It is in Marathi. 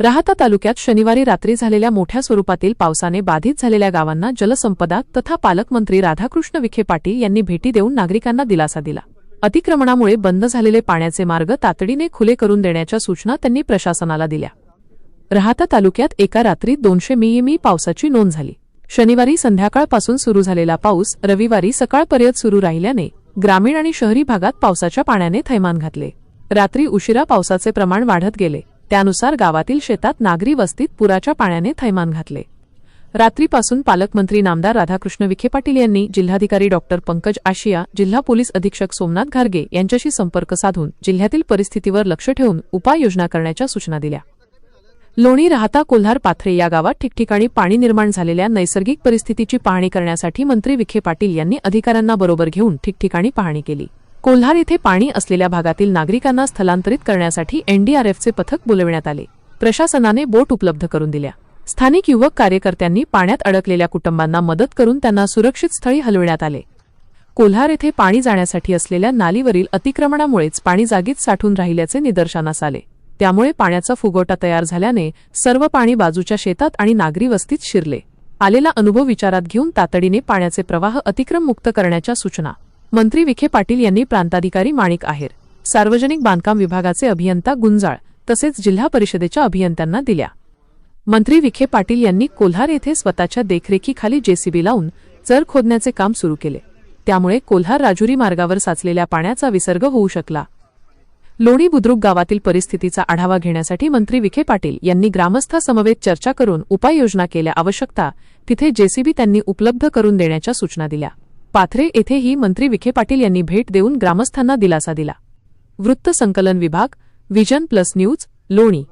राहता तालुक्यात शनिवारी रात्री झालेल्या मोठ्या स्वरूपातील पावसाने बाधित झालेल्या गावांना जलसंपदा तथा पालकमंत्री राधाकृष्ण विखे पाटील यांनी भेटी देऊन नागरिकांना दिलासा दिला. अतिक्रमणामुळे बंद झालेले पाण्याचे मार्ग तातडीने खुले करून देण्याच्या सूचना त्यांनी प्रशासनाला दिल्या. राहता तालुक्यात एका रात्री दोनशे मिमी पावसाची नोंद झाली. शनिवारी संध्याकाळपासून सुरू झालेला पाऊस रविवारी सकाळपर्यंत सुरू राहिल्याने ग्रामीण आणि शहरी भागात पावसाच्या पाण्याने थैमान घातले. रात्री उशिरा पावसाचे प्रमाण वाढत गेले. त्यानुसार गावातील शेतात नागरी वस्तीत पुराच्या पाण्याने थैमान घातले. रात्रीपासून पालकमंत्री नामदार राधाकृष्ण विखे पाटील यांनी जिल्हाधिकारी डॉक्टर पंकज आशिया जिल्हा पोलीस अधीक्षक सोमनाथ घारगे यांच्याशी संपर्क साधून जिल्ह्यातील परिस्थितीवर लक्ष ठेवून उपाययोजना करण्याच्या सूचना दिल्या. लोणी राहता कोल्हार पाथरे या गावात ठिकठिकाणी पाणी निर्माण झालेल्या नैसर्गिक परिस्थितीची पाहणी करण्यासाठी मंत्री विखे पाटील यांनी अधिकाऱ्यांना बरोबर घेऊन ठिकठिकाणी पाहणी केली. कोल्हार येथे पाणी असलेल्या भागातील नागरिकांना स्थलांतरित करण्यासाठी एनडीआरएफचे पथक बोलविण्यात आले. प्रशासनाने बोट उपलब्ध करून दिल्या. स्थानिक युवक कार्यकर्त्यांनी पाण्यात अडकलेल्या कुटुंबांना मदत करून त्यांना सुरक्षित स्थळी हलविण्यात आले. कोल्हार येथे पाणी जाण्यासाठी असलेल्या नालीवरील अतिक्रमणामुळेच पाणी जागीच साठून राहिल्याचे निदर्शनास आले. त्यामुळे पाण्याचा फुगोटा तयार झाल्याने सर्व पाणी बाजूच्या शेतात आणि नागरी वस्तीत शिरले. आलेला अनुभव विचारात घेऊन तातडीने पाण्याचे प्रवाह अतिक्रम मुक्त करण्याच्या सूचना मंत्री विखे पाटील यांनी प्रांताधिकारी माणिक आहेर सार्वजनिक बांधकाम विभागाचे अभियंता गुंजाळ तसेच जिल्हा परिषदेच्या अभियंत्यांना दिल्या. मंत्री विखे पाटील यांनी कोल्हार येथे स्वतःच्या देखरेखीखाली जेसीबी लावून चर खोदण्याचे काम सुरू केले. त्यामुळे कोल्हार राजुरी मार्गावर साचलेल्या पाण्याचा विसर्ग होऊ शकला. लोणी बुद्रुक गावातील परिस्थितीचा आढावा घेण्यासाठी मंत्री विखे पाटील यांनी ग्रामस्थासमवेत चर्चा करून उपाययोजना केल्या आवश्यकता तिथे जेसीबी त्यांनी उपलब्ध करून देण्याच्या सूचना दिल्या. पाथरे येथेही मंत्री विखे पाटील यांनी भेट देऊन ग्रामस्थांना दिलासा दिला. वृत्त संकलन विभाग विजन प्लस न्यूज लोणी.